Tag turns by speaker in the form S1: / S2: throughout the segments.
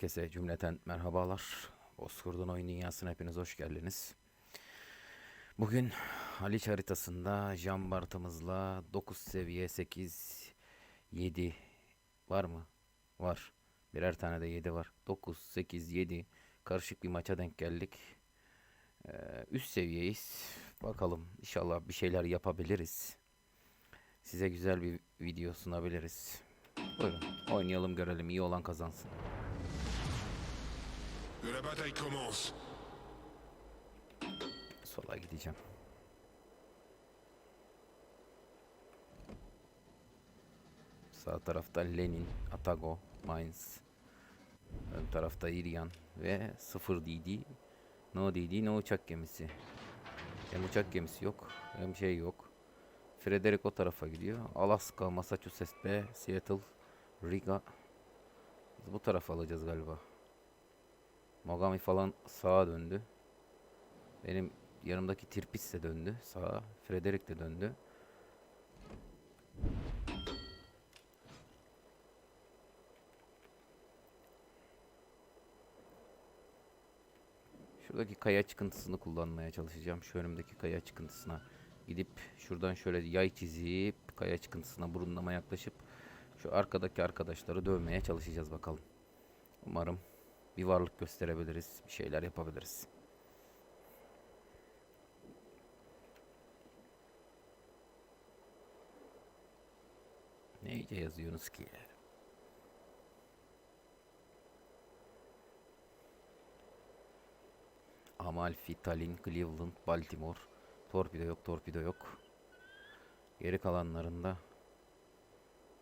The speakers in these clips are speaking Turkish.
S1: Herkese cümleten merhabalar. Bozkurt'un oyun dünyasına hepiniz hoş geldiniz. Bugün Haliç haritasında Jambartımızla 9 seviye 8 7 var mı? Var. Birer tane de 7 var. 9 8 7 karışık bir maça denk geldik. Ee, üst seviyeyiz. Bakalım inşallah bir şeyler yapabiliriz. Size güzel bir video sunabiliriz. Buyurun oynayalım görelim iyi olan kazansın.
S2: Que la bataille commence.
S1: Sola gideceğim. Sağ tarafta Lenin, Atago, Mainz. Ön tarafta Irian ve 0 DD. No DD, no uçak gemisi. Hem uçak gemisi yok, hem şey yok. Frederick o tarafa gidiyor. Alaska, Massachusetts B, Seattle, Riga. Bu tarafa alacağız galiba. Mogami falan sağa döndü. Benim yanımdaki Tirpitz de döndü sağa. Frederick de döndü. Şuradaki kaya çıkıntısını kullanmaya çalışacağım. Şu önümdeki kaya çıkıntısına gidip şuradan şöyle yay çizip kaya çıkıntısına burunlama yaklaşıp şu arkadaki arkadaşları dövmeye çalışacağız bakalım. Umarım bir varlık gösterebiliriz, bir şeyler yapabiliriz. Ne iyice yazıyorsunuz ki? Amalfi, Tallinn, Cleveland, Baltimore. Torpido yok, torpido yok. Geri kalanlarında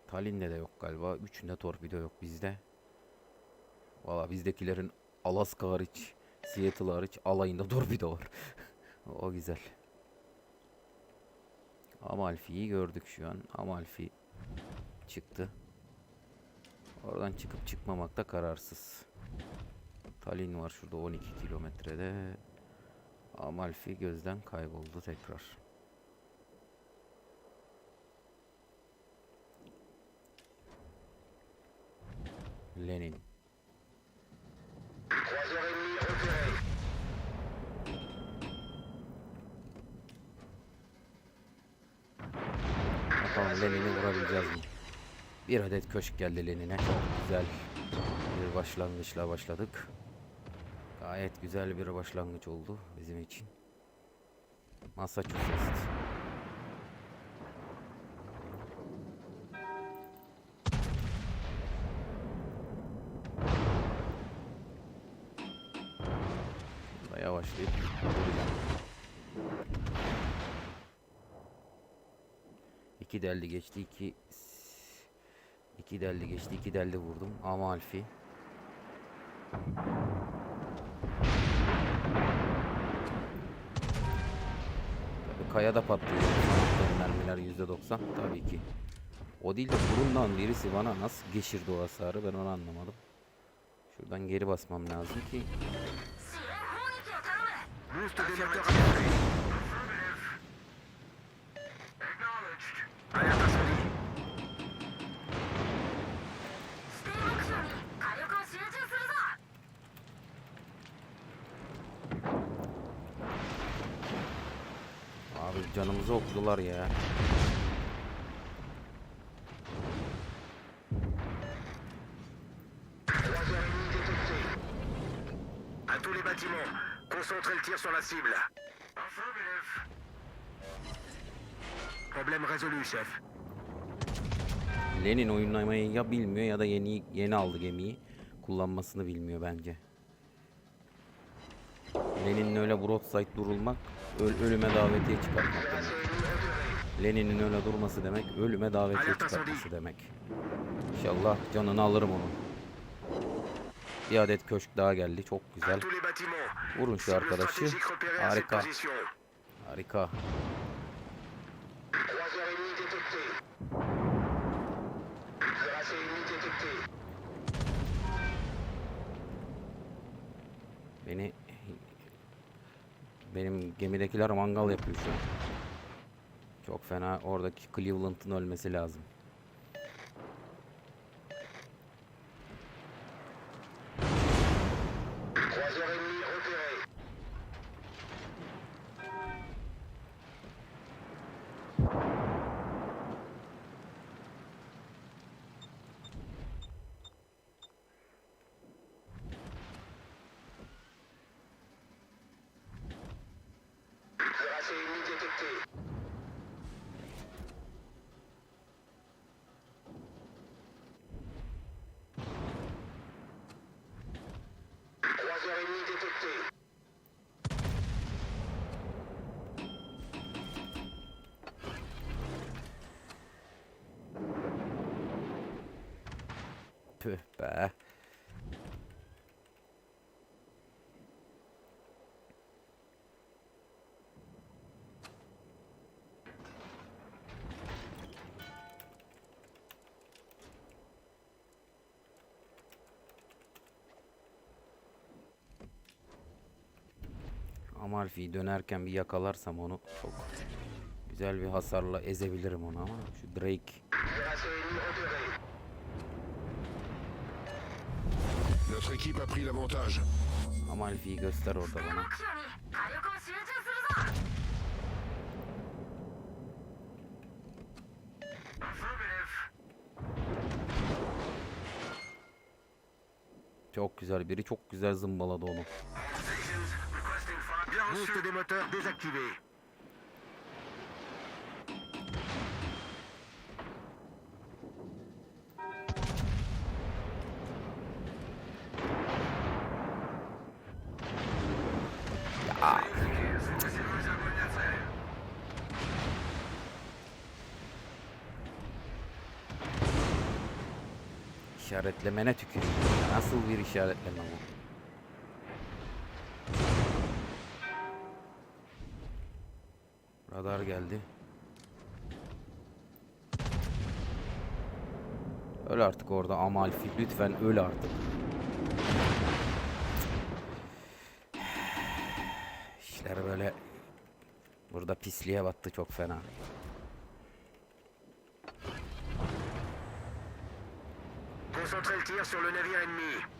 S1: Tallinn'de de yok galiba. Üçünde torpido yok bizde. Valla bizdekilerin Alaska hariç, Seattle hariç alayında torpido var. o güzel. Amalfi'yi gördük şu an. Amalfi çıktı. Oradan çıkıp çıkmamakta kararsız. Tallinn var şurada 12 kilometrede. Amalfi gözden kayboldu tekrar. Lenin. Bakalım Lenin'i vurabileceğiz mi? Bir adet köşk geldi Lenin'e. Güzel bir başlangıçla başladık. Gayet güzel bir başlangıç oldu bizim için. Massachusetts. 2 derli geçti. 2 2 derli geçti. 2 derli vurdum. Amalfi. Tabii kaya da patlıyor. Mermiler %90 tabii ki. O değil de burundan birisi bana nasıl geçirdi o hasarı ben onu anlamadım. Şuradan geri basmam lazım ki. Canımızı okudular ya.
S2: Croiseur ennemi détecté. À tous les bâtiments, concentrez le tir sur la cible. Problème résolu, chef.
S1: Lenin oynamayı ya bilmiyor ya da yeni yeni aldı gemiyi. Kullanmasını bilmiyor bence. Lenin'in öyle broadside durulmak öl- ölüme davetiye çıkartmak demek. Lenin'in öyle durması demek ölüme davetiye çıkartması demek. İnşallah canını alırım onu. Bir adet köşk daha geldi. Çok güzel. Vurun şu arkadaşı. Harika. Harika. Beni benim gemidekiler mangal yapıyor şu an. Çok fena oradaki Cleveland'ın ölmesi lazım.
S2: সেই নিজে থেকে
S1: Tüh be. Amalfi'yi dönerken bir yakalarsam onu çok güzel bir hasarla ezebilirim onu ama şu Drake.
S3: Notre équipe a pris l'avantage.
S1: Amalfi'yi göster orada bana. Çok güzel biri çok güzel zımbaladı onu.
S2: Boost des moteurs désactivé.
S1: İşaretlemene tüküreyim. ya. Nasıl bir işaretleme bu? Geldi. Öl artık orada Amalfi. Lütfen öl artık. İşler böyle burada pisliğe battı çok fena.
S2: Concentrez le tir sur le navire ennemi.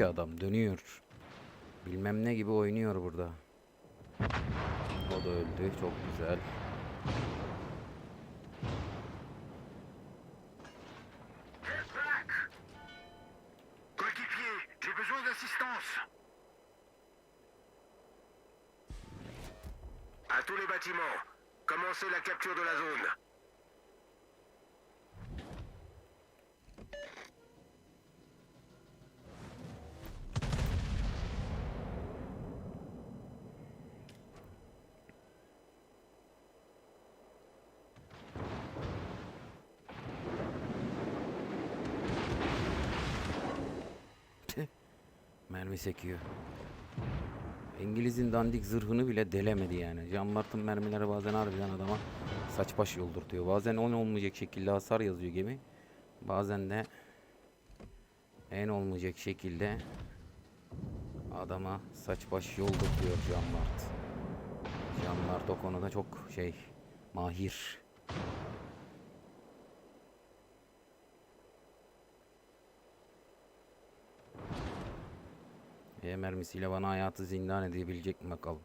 S1: Ki adam dönüyor. Bilmem ne gibi oynuyor burada. O da öldü çok güzel.
S2: À tous les bâtiments, commencez la capture de la zone.
S1: Mermi sekiyor. İngiliz'in dandik zırhını bile delemedi yani. Can Mart'ın mermileri bazen harbiden adama saç baş yoldurtuyor. Bazen on olmayacak şekilde hasar yazıyor gemi. Bazen de en olmayacak şekilde adama saç baş yoldurtuyor Can Mart. Can Mart o konuda çok şey mahir. E mermisiyle bana hayatı zindan edebilecek mi bakalım.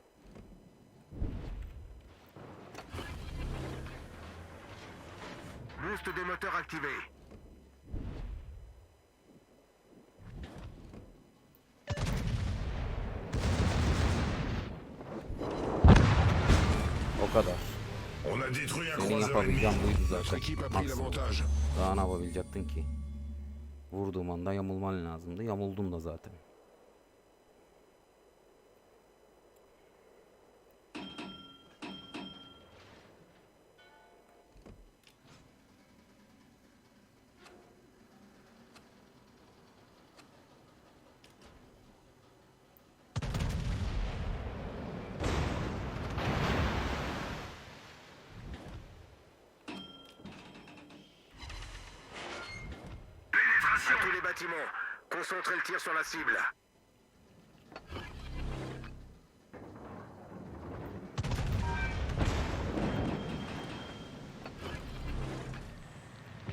S2: Boost des moteurs activé.
S1: O kadar. Senin yapabileceğin buydu zaten. Maksimum. Daha ne yapabilecektin ki? Vurduğum anda yamulman lazımdı. Yamuldun da zaten.
S2: Bâtiments, Concentrez le tir sur la cible.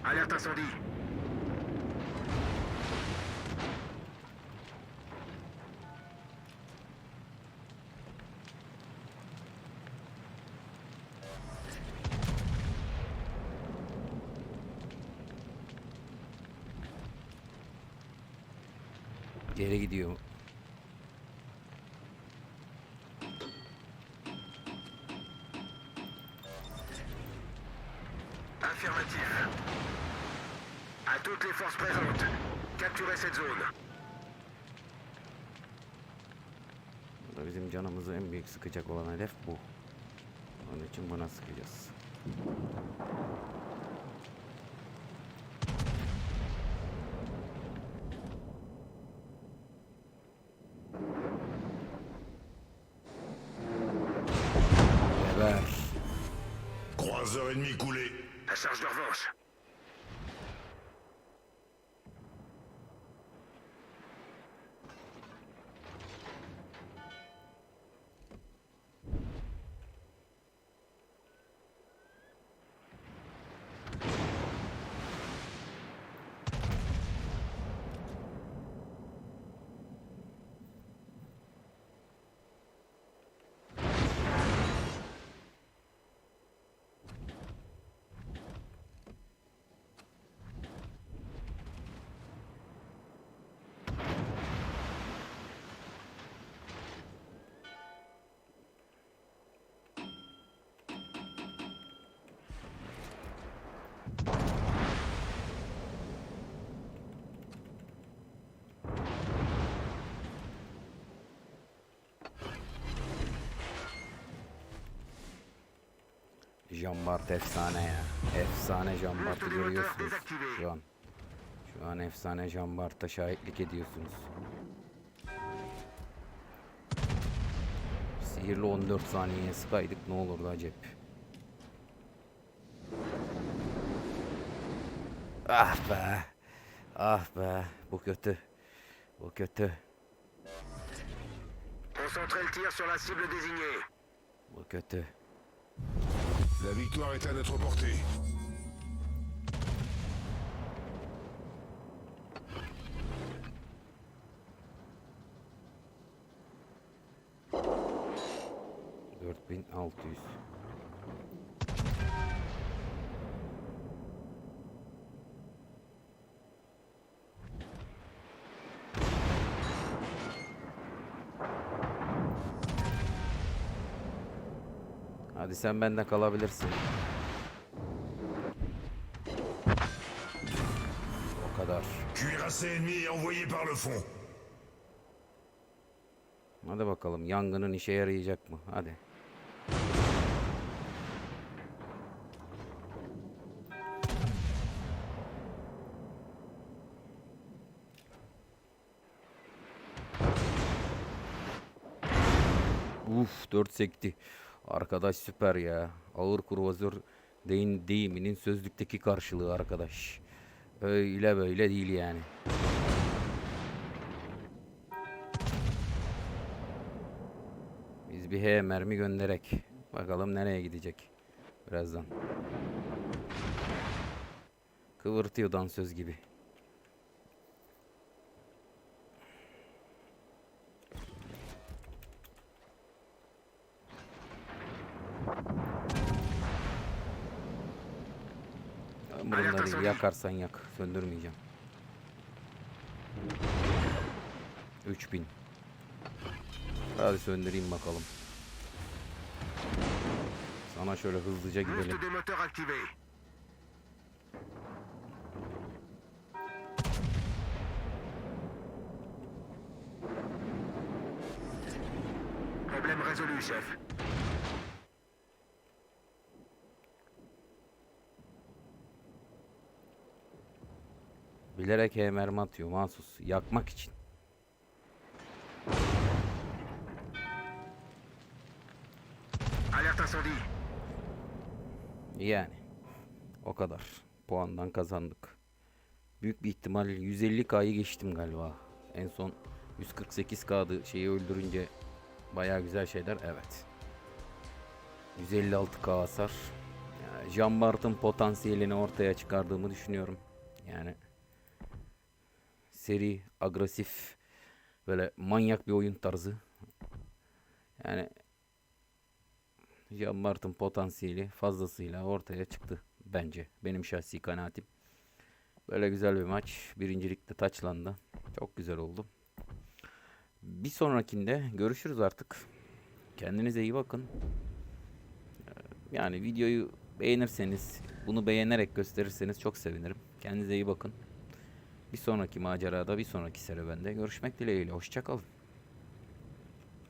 S2: Alerte incendie.
S1: Geri gidiyor.
S2: Affirmatif. À toutes les forces présentes, capturez cette zone.
S1: Burada bizim canımızı en büyük sıkacak olan hedef bu. Onun için buna sıkacağız.
S2: La
S1: Jambart efsane ya. Efsane Jambart'ı görüyorsunuz şu an. Şu an efsane Jambart'a şahitlik ediyorsunuz. Sihirli 14 saniyeye sıkaydık ne olurdu acep. Ah be. Ah be. Bu kötü. Bu kötü.
S2: Concentrez le tir sur la cible désignée.
S1: Bu kötü.
S3: La victoire est à notre portée.
S1: Hadi sen bende kalabilirsin. O kadar.
S3: Cuirassé ennemi envoyé par le fond.
S1: Hadi bakalım yangının işe yarayacak mı? Hadi. Uf 4 sekti. Arkadaş süper ya. Ağır kruvazör deyin deyiminin sözlükteki karşılığı arkadaş. Öyle böyle değil yani. Biz bir H mermi gönderek. Bakalım nereye gidecek. Birazdan. Kıvırtıyor dansöz gibi. Umurumda değil. Yakarsan yak. Söndürmeyeceğim. 3000. Hadi söndüreyim bakalım. Sana şöyle hızlıca gidelim.
S2: Problème résolu, chef.
S1: Bilerek H mermi atıyor mahsus. Yakmak için. Yani. O kadar. Puandan kazandık. büyük bir ihtimal 150K'yı geçtim galiba. En son 148K'dı şeyi öldürünce baya güzel şeyler. Evet. 156K hasar. Yani Jean Bart'ın potansiyelini ortaya çıkardığımı düşünüyorum. Yani seri, agresif, böyle manyak bir oyun tarzı. Yani Jean Bart'ın potansiyeli fazlasıyla ortaya çıktı bence. Benim şahsi kanaatim. Böyle güzel bir maç. Birincilikte taçlandı. Çok güzel oldu. Bir sonrakinde görüşürüz artık. Kendinize iyi bakın. Ee, Yani videoyu beğenirseniz, bunu beğenerek gösterirseniz çok sevinirim. Kendinize iyi bakın. Bir sonraki macerada, bir sonraki serüvende görüşmek dileğiyle. Hoşçakalın.